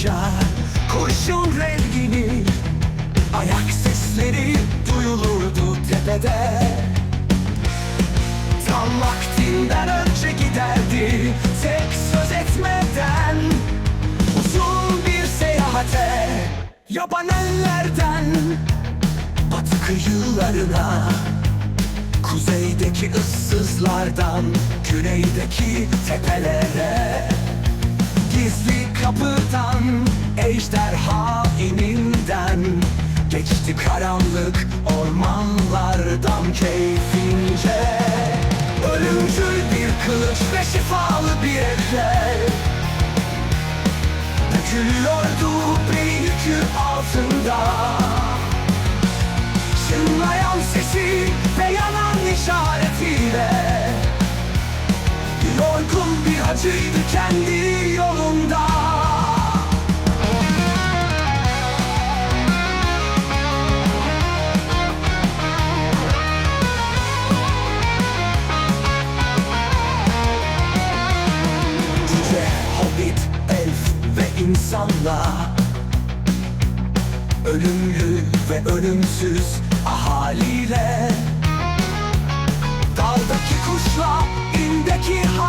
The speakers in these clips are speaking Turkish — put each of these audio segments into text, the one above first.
basınca Kurşun rengini Ayak sesleri duyulurdu tepede. Tam vaktinden önce giderdi Tek söz etmeden Uzun bir seyahate Yaban ellerden Batı kıyılarına Kuzeydeki ıssızlardan Güneydeki tepelere. Gizli kapıdan Ejderha ininden. Geçti karanlık ormanlardan keyfince. Ölümcül bir kılıç ve şifalı bir eller Dökülüyordu bir yükü altında. Çınlayan sesi ve yanan işaretiyle. Yorgun bir hacıydı kendi yolunda. Cüce, hobbit, elf ve insanla. Ölümlü ve ölümsüz ahaliyle. Dağdaki kuşla, indeki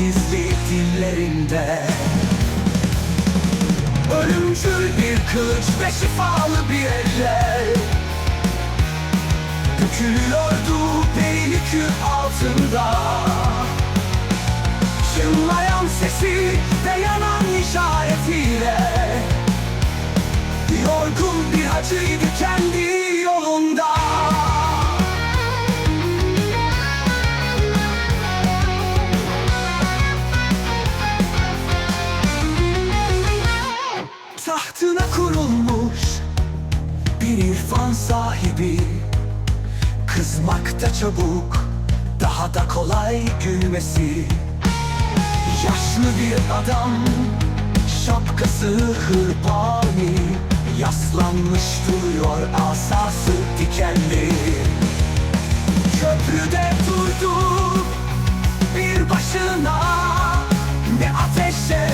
gizli dillerinde. Ölümcül bir kılıç ve şifalı bir eller. Dökülüyordu yükü altında. Çınlayan sesi ve yanan işaretiyle. Yorgun bir hacıydı kendi irfan sahibi. Kızmakta çabuk daha da kolay gülmesi. Yaşlı bir adam Şapkası hırpani. Yaslanmış duruyor asası dikenli. Köprüde durdu Bir başına. Ne ateşe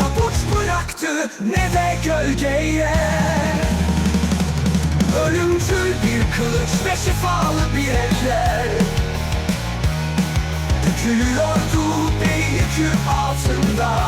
pabuç bıraktı Ne de gölgeye Ölümcül bir kılıç ve şifalı bir eller. Dökülüyordu yükü altında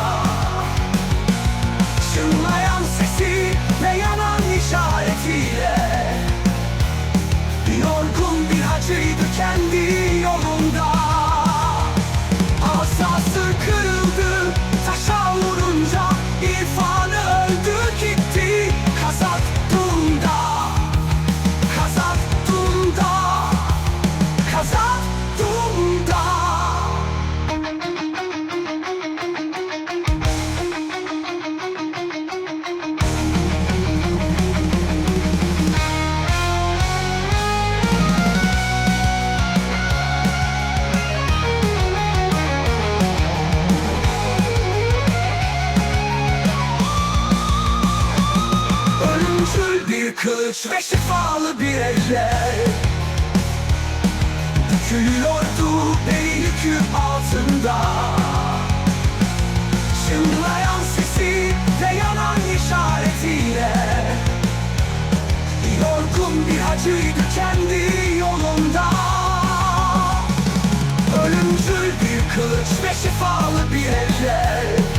kılıç ve şifalı bir eller Dökülüyordu bir yükü altında. Çınlayan sesi ve yanan işaretiyle. Yorgun bir hacıydı kendi yolunda. Ölümcül bir kılıç ve şifalı bir eller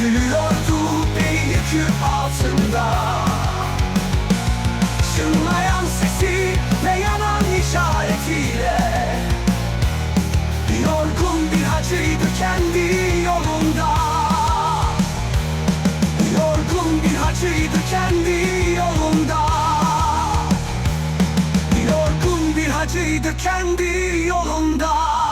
Dökülüyordu bir yükü altında. Çınlayan sesi ve yanan işaretiyle. Yorgun bir hacıydı kendi yolunda. Yorgun bir hacıydı kendi yolunda. Yorgun bir hacıydı kendi yolunda